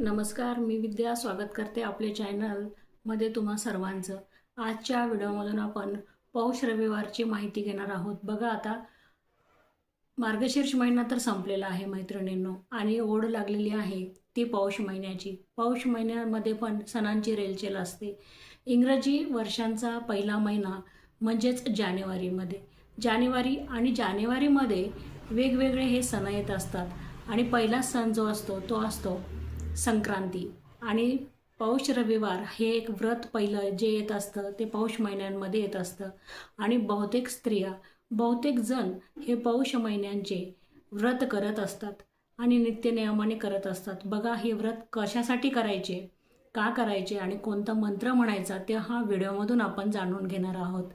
नमस्कार मी विद्या स्वागत करते आपले चॅनलमध्ये तुम्हा सर्वांचं. आजच्या व्हिडिओमधून आपण पौष रविवारची माहिती घेणार आहोत. बघा आता मार्गशीर्ष महिना तर संपलेला आहे मैत्रिणींनो आणि ओढ लागलेली आहे ती पौष महिन्याची. पौष महिन्यामध्ये पण सणांची रेलचेल असते. इंग्रजी वर्षांचा पहिला महिना म्हणजेच जानेवारीमध्ये. जानेवारी आणि जानेवारीमध्ये वेगवेगळे हे सण येत असतात आणि पहिला सण जो असतो तो असतो संक्रांती. आणि पौष रविवार हे एक व्रत पहिलं जे येत असतं ते पौष महिन्यांमध्ये येत असतं. आणि बहुतेक स्त्रिया बहुतेक जण हे पौष महिन्यांचे व्रत करत असतात आणि नित्यनियमाने करत असतात. बघा हे व्रत कशासाठी करायचे का करायचे आणि कोणता मंत्र म्हणायचा ते हा व्हिडिओमधून आपण जाणून घेणार आहोत.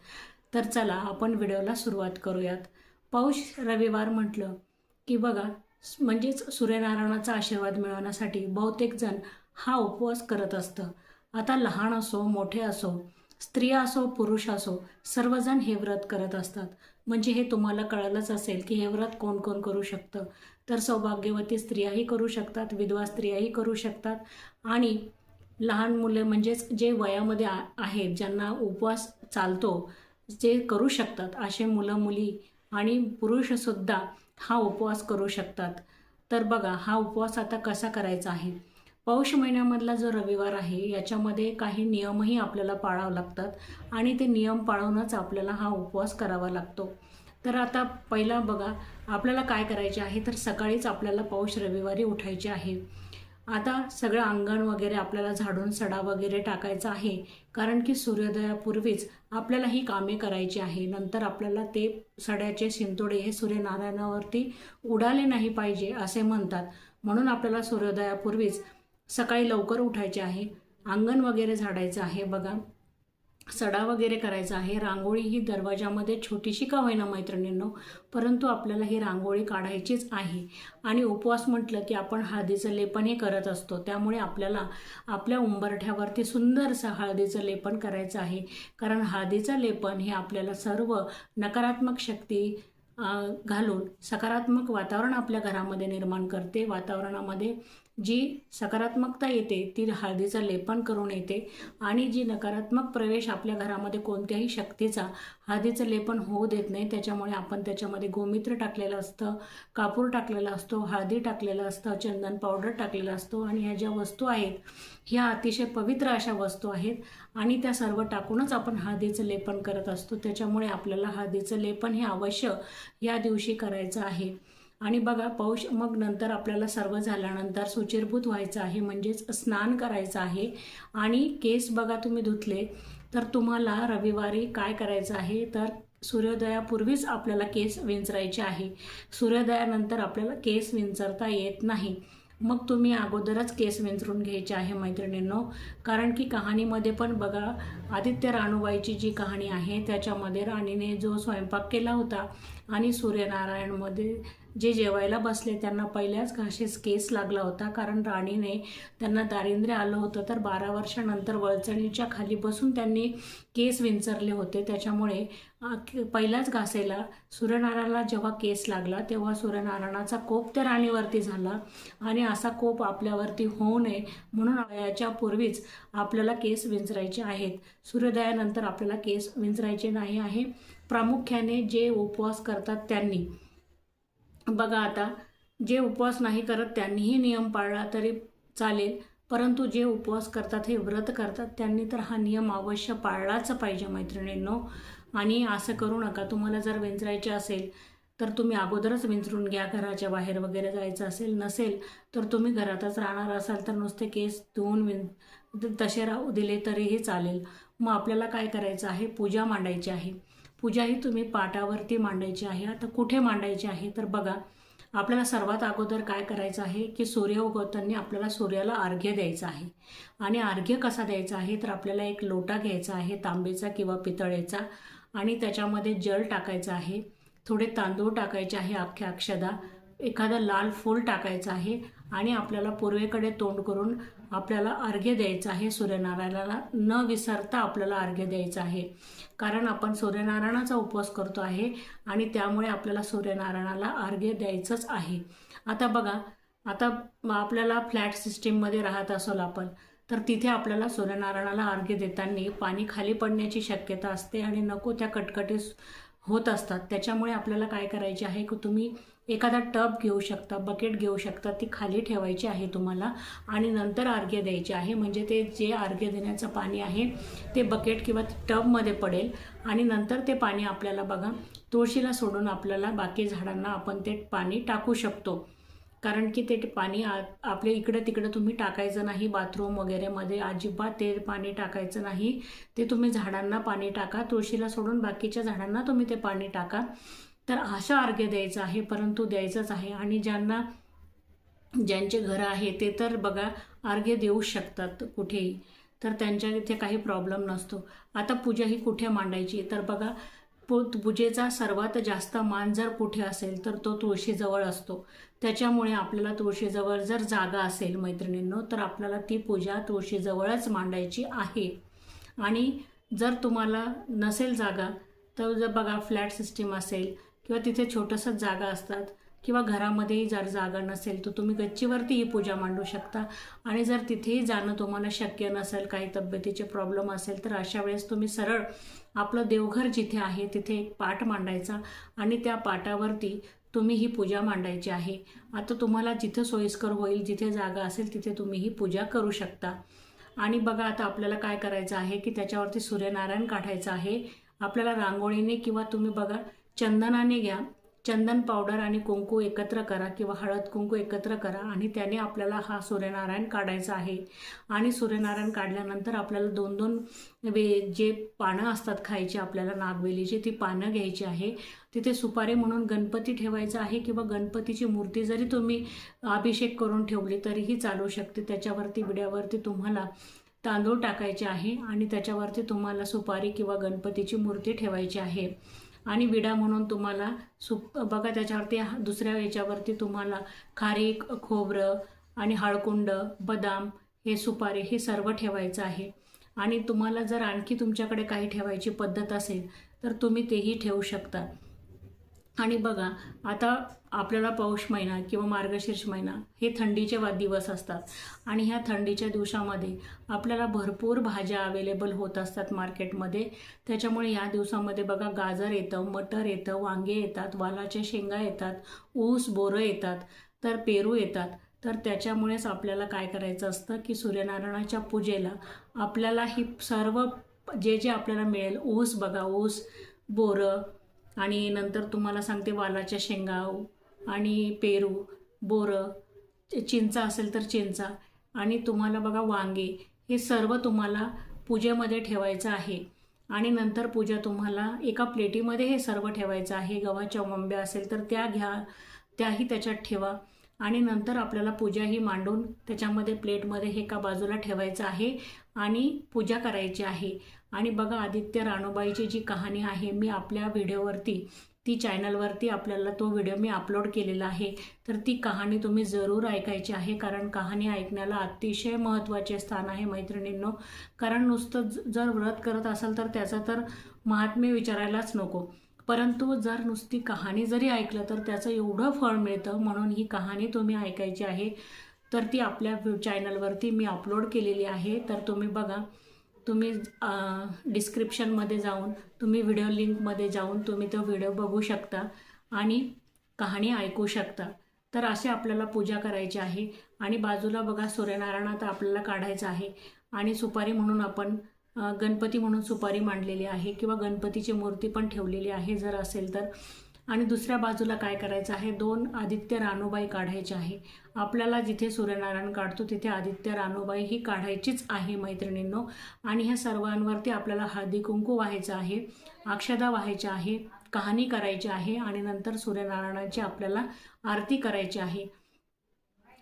तर चला आपण व्हिडिओला सुरुवात करूयात. पौष रविवार म्हटलं की बघा म्हणजेच सूर्यनारायणाचा आशीर्वाद मिळवण्यासाठी बहुतेक जण हा उपवास करत असतं. आता लहान असो मोठे असो स्त्रिया असो पुरुष असो सर्वजण हे व्रत करत असतात. म्हणजे हे तुम्हाला कळालंच असेल की हे व्रत कोण कोण करू शकतं. तर सौभाग्यवती स्त्रियाही करू शकतात विधवा स्त्रियाही करू शकतात. आणि लहान मुले म्हणजेच जे वयामध्ये आ आहेत ज्यांना उपवास चालतो जे करू शकतात असे मुलं मुली आणि पुरुषसुद्धा हा उपवास करू शकतात. तर बघा हा उपवास आता कसा करायचा आहे? पौष महिन्यामधला जो रविवार आहे याच्यामध्ये काही नियमही आपल्याला पाळावं लागतात आणि ते नियम पाळूनच आपल्याला हा उपवास करावा लागतो. तर आता पहिला बघा आपल्याला काय करायचे आहे? तर सकाळीच आपल्याला पौष रविवारी उठायचे आहे. आता सगळं अंगण वगैरे आपल्याला झाडून सडा वगैरे टाकायचा आहे. कारण की सूर्योदयापूर्वीच आपल्याला ही कामे करायची आहे. नंतर आपल्याला ते सड्याचे शिंतोडे हे सूर्यनारायणावरती उडाले नाही पाहिजे असे म्हणतात. म्हणून आपल्याला सूर्योदयापूर्वीच सकाळी लवकर उठायचे आहे. अंगण वगैरे झाडायचं आहे बघा. सडा वगैरे करायचा आहे. रांगोळी ही दरवाजामध्ये छोटीशी का होईना मैत्रिणींनो? परंतु आपल्याला ही रांगोळी काढायचीच आहे. आणि उपवास म्हटलं की आपण हळदीचं लेपनही करत असतो. त्यामुळे आपल्याला आपल्या उंबरठ्यावरती सुंदरसं हळदीचं लेपन करायचं आहे. कारण हळदीचं लेपन हे आपल्याला सर्व नकारात्मक शक्ती घालून सकारात्मक वातावरण आपल्या घरामध्ये निर्माण करते. वातावरणामध्ये जी सकारात्मकता येते ती हळदीचं लेपन करून येते आणि जी नकारात्मक प्रवेश आपल्या घरामध्ये कोणत्याही शक्तीचा हळदीचं लेपन होऊ देत नाही त्याच्यामुळे आपण त्याच्यामध्ये गोमित्र टाकलेलं असतं कापूर टाकलेला असतो हळदी टाकलेलं असतं चंदन पावडर टाकलेलं असतो आणि ह्या ज्या वस्तू आहेत ह्या अतिशय पवित्र अशा वस्तू आहेत आणि त्या सर्व टाकूनच आपण हळदीचं लेपन करत असतो. त्याच्यामुळे आपल्याला हळदीचं लेपन हे अवश्य या दिवशी करायचं आहे. आणि बघा पौष मग नंतर आपल्याला सर्व झाल्यानंतर सुचिरभूत व्हायचं आहे म्हणजेच स्नान करायचं आहे. आणि केस बघा तुम्ही धुतले तर तुम्हाला रविवारी काय करायचं आहे? तर सूर्योदयापूर्वीच आपल्याला केस विंचरायचे आहे. सूर्योदयानंतर आपल्याला केस विंचरता येत नाही. मग तुम्ही अगोदरच केस विंचरून घ्यायचे आहे मैत्रिणींनो. कारण की कहाणीमध्ये पण बघा आदित्य राणूबाईची जी कहाणी आहे त्याच्यामध्ये राणीने जो स्वयंपाक केला होता आणि सूर्यनारायणमध्ये जे जेवायला बसले त्यांना पहिल्याच घाशीस केस लागला होता. कारण राणीने त्यांना दारिद्र्य आलं होतं तर बारा वर्षानंतर वळचणीच्या खाली बसून त्यांनी केस विंचरले होते. त्याच्यामुळे पहिल्याच घासेला सूर्यनारायणाला जेव्हा केस लागला तेव्हा सूर्यनारायणाचा कोप त्या राणीवरती झाला आणि असा कोप आपल्यावरती होऊ नये म्हणून वयाच्या पूर्वीच आपल्याला केस विंचरायचे आहेत. सूर्योदयानंतर आपल्याला केस विंचरायचे नाही आहे. प्रामुख्याने जे उपवास करतात त्यांनी. बघा आता जे उपवास नाही करत त्यांनीही नियम पाळला तरी चालेल परंतु जे उपवास करतात हे व्रत करतात त्यांनी तर हा नियम अवश्य पाळलाच पाहिजे मैत्रिणींनो. आणि असं करू नका. तुम्हाला जर विंचरायचे असेल तर तुम्ही अगोदरच विंचरून घ्या. घराच्या बाहेर वगैरे जायचं असेल नसेल तर तुम्ही घरातच राहणार असाल तर नुसते केस धुवून विन तसे राहू दिले तरीही चालेल. मग आपल्याला काय करायचं आहे? पूजा मांडायची आहे. पूजा ही तुम्ही पाटावरती मांडायची आहे. आता कुठे मांडायची आहे? तर बघा आपल्याला सर्वात अगोदर काय करायचं आहे की सूर्य उगवताना आपल्याला सूर्याला अर्घ्य द्यायचं आहे. आणि अर्घ्य कसा द्यायचा आहे? तर आपल्याला एक लोटा घ्यायचा आहे तांबेचा किंवा पितळेचा. आणि त्याच्यामध्ये जल टाकायचं आहे. थोडे तांदूळ टाकायचे आहे अख्ख्या अक्षदा. एखादं लाल फूल टाकायचं आहे. आणि आपल्याला पूर्वेकडे तोंड करून आपल्याला अर्घ्य द्यायचं आहे सूर्यनारायणाला न विसरता आपल्याला अर्घ्य द्यायचं आहे. कारण आपण सूर्यनारायणाचा उपवास करतो आहे आणि त्यामुळे आपल्याला सूर्यनारायणाला अर्घ्य द्यायचंच आहे. आता बघा आता आपल्याला फ्लॅट सिस्टीममध्ये राहत असोल आपण तर तिथे आपल्याला सूर्यनारायणाला अर्घ्य देताना पाणी खाली पडण्याची शक्यता असते आणि नको त्या कटकटी होत असतात. त्याच्यामुळे आपल्याला काय करायचे आहे की तुम्ही एखादा टब घेऊ शकता बकेट घेऊ शकता ती खाली ठेवायची आहे तुम्हाला आणि नंतर अर्घ्य द्यायचे आहे. म्हणजे ते जे अर्घ्य देण्याचं पाणी आहे ते बकेट किंवा टबमध्ये पडेल आणि नंतर ते पाणी आपल्याला बघा तुळशीला सोडून आपल्याला बाकी झाडांना आपण ते पाणी टाकू शकतो. कारण की ते पाणी आ आपल्या इकडं तिकडं तुम्ही टाकायचं नाही बाथरूम वगैरेमध्ये अजिबात ते पाणी टाकायचं नाही. ते तुम्ही झाडांना पाणी टाका तुळशीला सोडून बाकीच्या झाडांना तुम्ही ते पाणी टाका. तर अशा अर्घ्य द्यायचं आहे परंतु द्यायचंच आहे. आणि ज्यांना ज्यांचे घरं आहे ते तर बघा अर्घ्य देऊ शकतात कुठेही. तर त्यांच्या इथे काही प्रॉब्लेम नसतो. आता पूजा ही कुठे मांडायची? तर बघा पू पूजेचा सर्वात जास्त मान जर कुठे असेल तर तो तुळशीजवळ असतो. त्याच्यामुळे आपल्याला तुळशीजवळ जर जागा असेल मैत्रिणींनो तर आपल्याला ती पूजा तुळशीजवळच मांडायची आहे. आणि जर तुम्हाला नसेल जागा तर जर बघा फ्लॅट सिस्टीम असेल किंवा तिथे छोटंसं जागा असतात किंवा घरामध्येही जर जागा नसेल तर तुम्ही गच्चीवरती ही पूजा मांडू शकता. आणि जर तिथेही जाणं तुम्हाला शक्य नसेल काही तब्येतीचे प्रॉब्लेम असेल तर अशा वेळेस तुम्ही सरळ आपलं देवघर जिथे आहे तिथे एक पाट मांडायचा आणि त्या पाटावरती तुम्ही ही पूजा मांडायची आहे. आता तुम्हाला जिथं सोयीस्कर होईल जिथे जागा असेल तिथे तुम्ही ही पूजा करू शकता. आणि बघा आता आपल्याला काय करायचं आहे की त्याच्यावरती सूर्यनारायण काढायचं आहे. आपल्याला रांगोळीने किंवा तुम्ही बघा चंदनाने घ्या. चंदन पावडर आणि कुंकू एकत्र करा किंवा हळद कुंकू एकत्र करा आणि त्याने आपल्याला हा सूर्यनारायण काढायचा आहे. आणि सूर्यनारायण काढल्यानंतर आपल्याला दोन दोन वे जे पानं असतात खायची आपल्याला नागवेलीची ती पानं घ्यायची आहे. तिथे सुपारी म्हणून गणपती ठेवायचा आहे किंवा गणपतीची मूर्ती जरी तुम्ही अभिषेक करून ठेवली तरीही चालू शकते. त्याच्यावरती विड्यावरती तुम्हाला तांदूळ टाकायचे आहे आणि त्याच्यावरती तुम्हाला सुपारी किंवा गणपतीची मूर्ती ठेवायची आहे. आणि विडा म्हणून तुम्हाला सुप बघा त्याच्यावरती हा- दुसऱ्या याच्यावरती तुम्हाला खारीक खोबरं आणि हळकुंड बदाम हे सुपारी हे सर्व ठेवायचं आहे. आणि तुम्हाला जर आणखी तुमच्याकडे काही ठेवायची पद्धत असेल तर तुम्ही तेही ठेवू शकता. आणि बघा आता आपल्याला पौष महिना किंवा मार्गशीर्ष महिना हे थंडीचे वा दिवस असतात. आणि ह्या थंडीच्या दिवसामध्ये आपल्याला भरपूर भाज्या अवेलेबल होत असतात मार्केटमध्ये त्याच्यामुळे ह्या दिवसामध्ये बघा गाजर येतं मटर येतं वांगे येतात वालाच्या शेंगा येतात ऊस बोरं येतात तर पेरू येतात. तर त्याच्यामुळेच आपल्याला काय करायचं असतं की सूर्यनारायणाच्या पूजेला आपल्याला ही सर्व जे जे आपल्याला मिळेल ऊस बघा ऊस बोरं आणि नंतर तुम्हाला सांगते वालाच्या शेंगा आणि पेरू बोरं चिंचा असेल तर चिंचा आणि तुम्हाला बघा वांगे हे सर्व तुम्हाला पूजेमध्ये ठेवायचं आहे. आणि नंतर पूजा तुम्हाला एका प्लेटीमध्ये हे सर्व ठेवायचं आहे. गव्हाच्या वंब्या असेल तर त्या घ्या त्याही त्याच्यात ठेवा. आणि नंतर आपल्याला पूजा ही मांडून त्याच्यामध्ये प्लेटमध्ये हे एका बाजूला ठेवायचं आहे आणि पूजा करायची आहे. आणि बघा आदित्य राणूबाईची जी कहाणी आहे मी आपल्या व्हिडिओवरती ती चॅनलवरती आपल्याला तो व्हिडिओ मी अपलोड केलेला आहे. तर ती कहाणी तुम्ही जरूर ऐकायची आहे कारण कहाणी ऐकण्याला अतिशय महत्त्वाचे स्थान आहे मैत्रिणींनो. कारण नुसतं ज- जर व्रत करत असाल तर त्याचं तर महात्म्य विचारायलाच नको. परंतु जर नुसती कहाणी जरी ऐकलं तर त्याचं एवढं फळ मिळतं म्हणून ही कहाणी तुम्ही ऐकायची आहे. तर ती आपल्या चॅनलवरती मी अपलोड केलेली आहे. तर तुम्ही बघा तुम्ही डिस्क्रिप्शनमध्ये जाऊन तुम्ही व्हिडिओ लिंकमध्ये जाऊन तुम्ही तो व्हिडिओ बघू शकता आणि कहाणी ऐकू शकता. तर असे आपल्याला पूजा करायची आहे आणि बाजूला बघा सूर्यनारायणात आपल्याला काढायचं आहे आणि सुपारी म्हणून आपण गणपती म्हणून सुपारी मांडलेली आहे किंवा गणपतीची मूर्ती पण ठेवलेली आहे जर असेल तर. आणि दुसऱ्या बाजूला काय करायचं आहे? दोन आदित्य रानूबाई काढायचे आहे. आपल्याला जिथे सूर्यनारायण काढतो तिथे आदित्य रानूबाई ही काढायचीच आहे मैत्रिणींनो. आणि ह्या सर्वांवरती आपल्याला हळदी कुंकू व्हायचं आहे अक्षदा व्हायच्या आहे कहाणी करायची आहे आणि नंतर सूर्यनारायणाची आपल्याला आरती करायची आहे.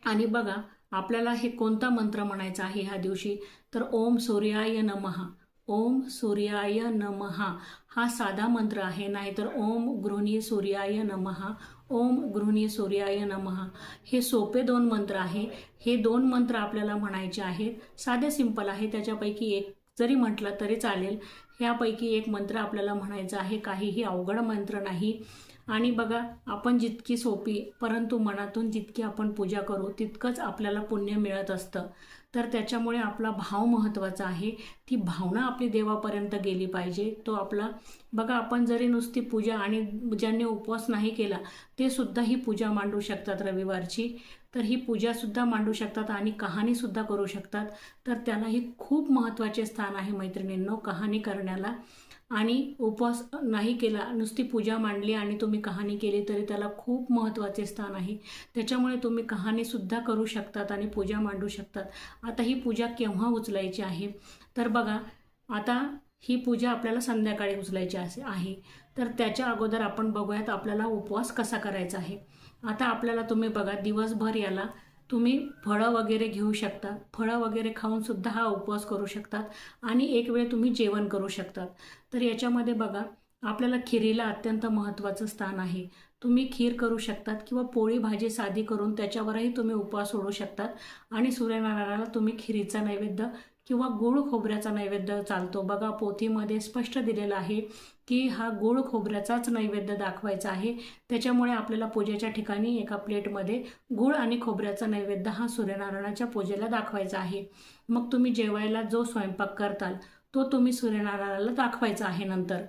आणि बघा आपल्याला हे कोणता मंत्र म्हणायचा आहे ह्या दिवशी? तर ओम सूर्याय नमहा ओम सूर्याय नमहा हा साधा मंत्र आहे नाहीतर ओम गृहिणी सूर्याय नमहा ओम गृहिणी सूर्याय नमहा हे सोपे दोन मंत्र आहे. हे दोन मंत्र आपल्याला म्हणायचे आहेत. साधे सिंपल आहे. त्याच्यापैकी एक जरी म्हटलं तरी चालेल. ह्यापैकी एक मंत्र आपल्याला म्हणायचा आहे. काहीही अवघड मंत्र नाही. आणि बघा आपण जितकी सोपी परंतु मनातून जितकी आपण पूजा करू तितकंच आपल्याला पुण्य मिळत असतं. तर त्याच्यामुळे आपला भाव महत्त्वाचा आहे. ती भावना आपली देवापर्यंत गेली पाहिजे. तो आपला बघा आपण जरी नुसती पूजा आणि ज्यांनी उपवास नाही केला ते सुद्धा ही पूजा मांडू शकतात रविवारची. तर ही पूजासुद्धा मांडू शकतात आणि कहाणीसुद्धा करू शकतात. तर त्यालाही खूप महत्त्वाचे स्थान आहे मैत्रिणींनो कहाणी करण्याला. आणि उपवास नाही केला नुसती पूजा मांडली आणि तुम्ही कहाणी केली तरी त्याला खूप महत्त्वाचे स्थान आहे. त्याच्यामुळे तुम्ही कहाणीसुद्धा करू शकतात आणि पूजा मांडू शकतात. आता ही पूजा केव्हा उचलायची आहे? तर बघा आता ही पूजा आपल्याला संध्याकाळी उचलायची असे आहे. तर त्याच्या अगोदर आपण बघूयात आपल्याला उपवास कसा करायचा आहे. आता आपल्याला तुम्ही बघा दिवसभर याला तुम्ही फळं वगैरे घेऊ शकता. फळं वगैरे खाऊनसुद्धा हा उपवास करू शकतात आणि एक वेळ तुम्ही जेवण करू शकतात. तर याच्यामध्ये बघा आपल्याला खिरीला अत्यंत महत्त्वाचं स्थान आहे. तुम्ही खीर करू शकतात किंवा पोळी भाजी साधी करून त्याच्यावरही तुम्ही उपवास सोडू शकतात आणि सूर्यनारायणाला तुम्ही खिरीचा नैवेद्य किंवा गुळ खोबऱ्याचा नैवेद्य चालतो. बघा पोथीमध्ये स्पष्ट दिलेलं आहे की हा गुळ खोबऱ्याचाच नैवेद्य दाखवायचा आहे. त्याच्यामुळे आपल्याला पूजेच्या ठिकाणी एका प्लेटमध्ये गुळ आणि खोबऱ्याचा नैवेद्य हा सूर्यनारायणाच्या पूजेला दाखवायचा आहे. मग तुम्ही जेवायला जो स्वयंपाक करताल तो तुम्ही सूर्यनारायणाला दाखवायचा आहे नंतर.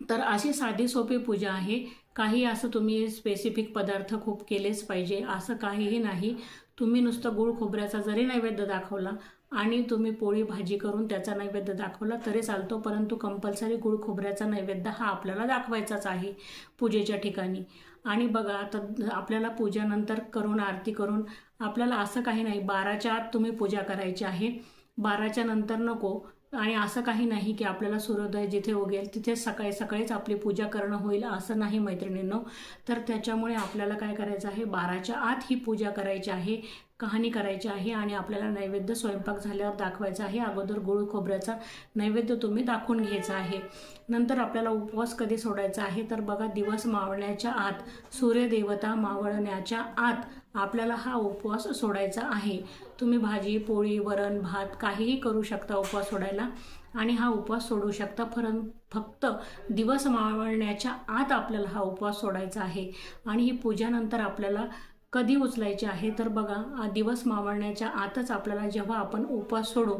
तर अशी साधी सोपी पूजा आहे. काही असं तुम्ही स्पेसिफिक पदार्थ खूप केलेच पाहिजे. असं काहीही नाही. तुम्ही नुसतं गुळ खोबऱ्याचा जरी नैवेद्य दाखवला आणि तुम्ही पोळी भाजी करून त्याचा नैवेद्य दाखवला तरी चालतो परंतु कंपल्सरी गुळ खोबऱ्याचा नैवेद्य हा आपल्याला दाखवायचाच आहे पूजेच्या ठिकाणी. आणि बघा आता आपल्याला पूजेनंतर करून आरती करून आपल्याला असं काही नाही बाराच्या आत तुम्ही पूजा करायची आहे. बाराच्या नंतर नको. आणि असं काही नाही की आपल्याला सूर्योदय जिथे उगेल तिथे सकाळी सकाळीच आपली पूजा करणं होईल असं नाही मैत्रिणींनो. तर त्याच्यामुळे आपल्याला काय करायचं आहे? बाराच्या आत ही पूजा करायची आहे. कहाणी करायची आहे आणि आपल्याला नैवेद्य स्वयंपाक झाल्यावर दाखवायचा आहे. अगोदर गुळ खोबऱ्याचा नैवेद्य तुम्ही दाखवून घ्यायचा आहे. नंतर आपल्याला उपवास कधी सोडायचा आहे? तर बघा दिवस मावळण्याच्या आत सूर्यदेवता मावळण्याच्या आत आपल्याला हा उपवास सोडायचा आहे. तुम्ही भाजी पोळी वरण भात काहीही करू शकता उपवास सोडायला आणि हा उपवास सोडू शकता. परं फक्त दिवस मावळण्याच्या आत आपल्याला हा उपवास सोडायचा आहे. आणि ही पूजानंतर आपल्याला कधी उचलायचे आहे तर बघा दिवस मावळण्याच्या आतच आपल्याला जेव्हा आपण उपवास सोडू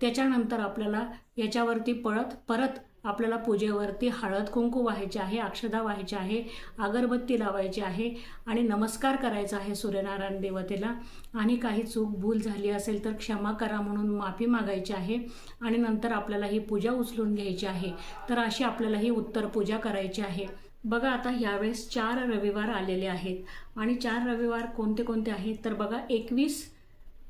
त्याच्यानंतर आपल्याला याच्यावरती पळत परत आपल्याला पूजेवरती हळद कुंकू व्हायचे आहे अक्षदा व्हायची आहे अगरबत्ती लावायची आहे आणि नमस्कार करायचा आहे सूर्यनारायण देवतेला. आणि काही चूक भूल झाली असेल तर क्षमा करा म्हणून माफी मागायची आहे आणि नंतर आपल्याला ही पूजा उचलून घ्यायची आहे. तर अशी आपल्याला ही उत्तर पूजा करायची आहे. बघा आता यावेळेस चार रविवार आलेले आहेत. आणि चार रविवार कोणते कोणते आहेत? तर बघा एकवीस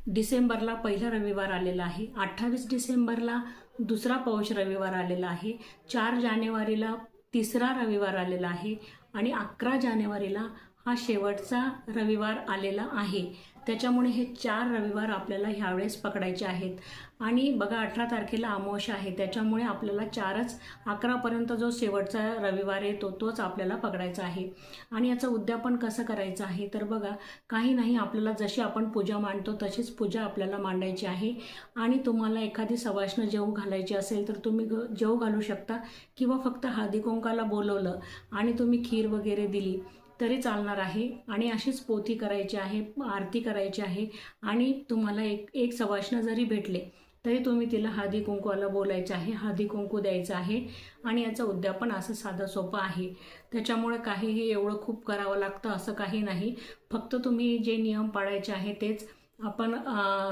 डिसेंबरला पहिला रविवार आलेला आहे. अठ्ठावीस डिसेंबरला दुसरा पौष रविवार आलेला आहे. चार जानेवारीला तिसरा रविवार आलेला आहे. आणि अकरा जानेवारीला हा शेवटचा रविवार आलेला आहे. त्याच्यामुळे हे चार रविवार आपल्याला ह्यावेळेस पकडायचे आहेत. आणि बघा अठरा तारखेला अमावस्या आहे. त्याच्यामुळे आपल्याला चारच अकरापर्यंत जो शेवटचा रविवार येतो तोच आपल्याला पकडायचा आहे. आणि याचं उद्यापन कसं करायचं आहे? तर बघा काही नाही आपल्याला जशी आपण पूजा मांडतो तशीच पूजा आपल्याला मांडायची आहे. आणि तुम्हाला एखादी सवाष्ण जेऊ घालायची असेल तर तुम्ही जेऊ घालू शकता. किंवा फक्त हळदी कुंकाला बोलवलं आणि तुम्ही खीर वगैरे दिली तरी चालणार आहे आणि अशीच पोथी करायची आहे आरती करायची आहे आणि तुम्हाला एक एक सवाष्ण जरी भेटले तरी तुम्ही तिला हळदी कुंकूला बोलायचं आहे हळदी कुंकू द्यायचं आहे आणि याचं उद्यापन असं साधं सोपं आहे. त्याच्यामुळे काहीही एवढं खूप करावं लागतं असं काही नाही. फक्त तुम्ही जे नियम पाळायचे आहे तेच. आपण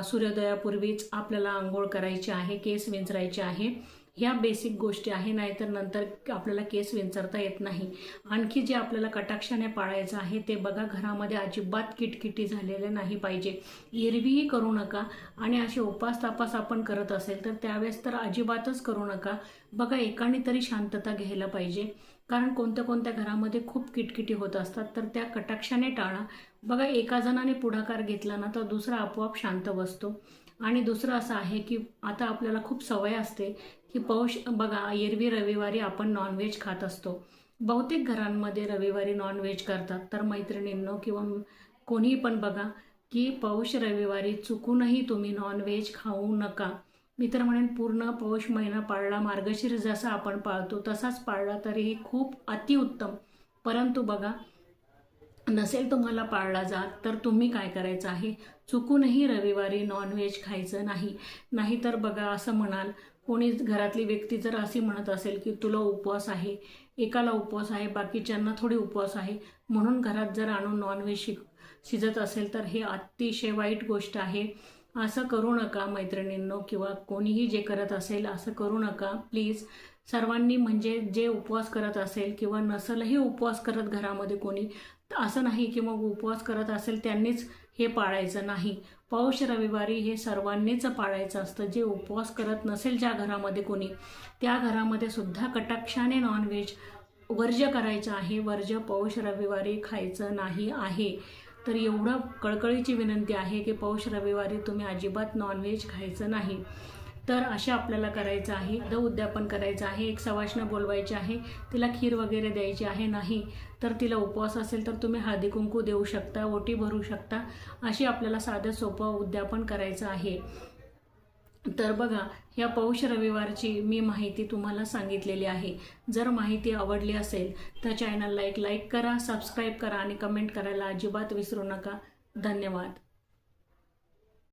सूर्योदयापूर्वीच आपल्याला आंघोळ करायची आहे केस विंचरायचे आहे. ह्या बेसिक गोष्टी आहे नाहीतर नंतर आपल्याला केस विंचरता येत नाही. आणखी जे आपल्याला कटाक्षाने पाळायचं आहे ते बघा घरामध्ये अजिबात किटकिटी झालेले नाही पाहिजे. एरवीही करू नका आणि असे उपास तापास आपण करत असेल तर त्यावेळेस तर अजिबातच करू नका. बघा एकाने तरी शांतता घ्यायला पाहिजे. कारण कोणत्या कोणत्या घरामध्ये खूप किटकिटी होत असतात तर त्या कटाक्षाने टाळा. बघा एका जणाने पुढाकार घेतला ना तर दुसरा आपोआप शांत बसतो. आणि दुसरं असं आहे की आता आपल्याला खूप सवय असते की पौष बघा एरवी रविवारी आपण नॉनव्हेज खात असतो. बहुतेक घरांमध्ये रविवारी नॉनव्हेज करतात. तर मैत्रिणींनो किंवा कोणीही पण बघा की पौष रविवारी चुकूनही तुम्ही नॉनव्हेज खाऊ नका. मी तर म्हणेन पूर्ण पौष महिना पाळला मार्गशीर जसा आपण पाळतो तसाच पाळला तरीही खूप अतिउत्तम. परंतु बघा नसेल तुम्हाला पाळला जात तर तुम्ही काय करायचं आहे? चुकूनही रविवारी नॉनव्हेज खायचं नाही. नाहीतर बघा असं म्हणाल कोणी घरातली व्यक्ती जर अशी म्हणत असेल की तुला उपवास आहे एकाला उपवास आहे बाकीच्यांना थोडी उपवास आहे म्हणून घरात जर आणून नॉनव्हेज शिक शिजत असेल तर हे अतिशय वाईट गोष्ट आहे. असं करू नका मैत्रिणींनो किंवा कोणीही जे करत असेल असं करू नका. प्लीज सर्वांनी म्हणजे जे उपवास करत असेल किंवा नसलही उपवास करत घरामध्ये कोणी असं नाही की मग उपवास करत असेल त्यांनीच हे पाळायचं नाही. पौष रविवारी हे सर्वांनीच पाळायचं असतं. जे उपवास करत नसेल ज्या घरामध्ये कोणी त्या घरामध्ये सुद्धा कटाक्षाने नॉनव्हेज वर्ज्य करायचं आहे. वर्ज्य पौष रविवारी खायचं नाही आहे. तर एवढं कळकळीची विनंती आहे की पौष रविवारी तुम्ही अजिबात नॉनव्हेज खायचं नाही. तर अशा आपल्याला करायचं आहे. द उद्यापन करायचं आहे. एक सवाशनं बोलवायची आहे. तिला खीर वगैरे द्यायची आहे नाही तर तिला उपवास असेल तर तुम्ही हळदी कुंकू देऊ शकता ओटी भरू शकता. अशी आपल्याला साधं सोपं उद्यापन करायचं आहे. तर बघा या पौष रविवारची मी माहिती तुम्हाला सांगितलेली आहे. जर माहिती आवडली असेल तर चॅनलला एक लाईक करा सबस्क्राईब करा आणि कमेंट करायला अजिबात विसरू नका. धन्यवाद.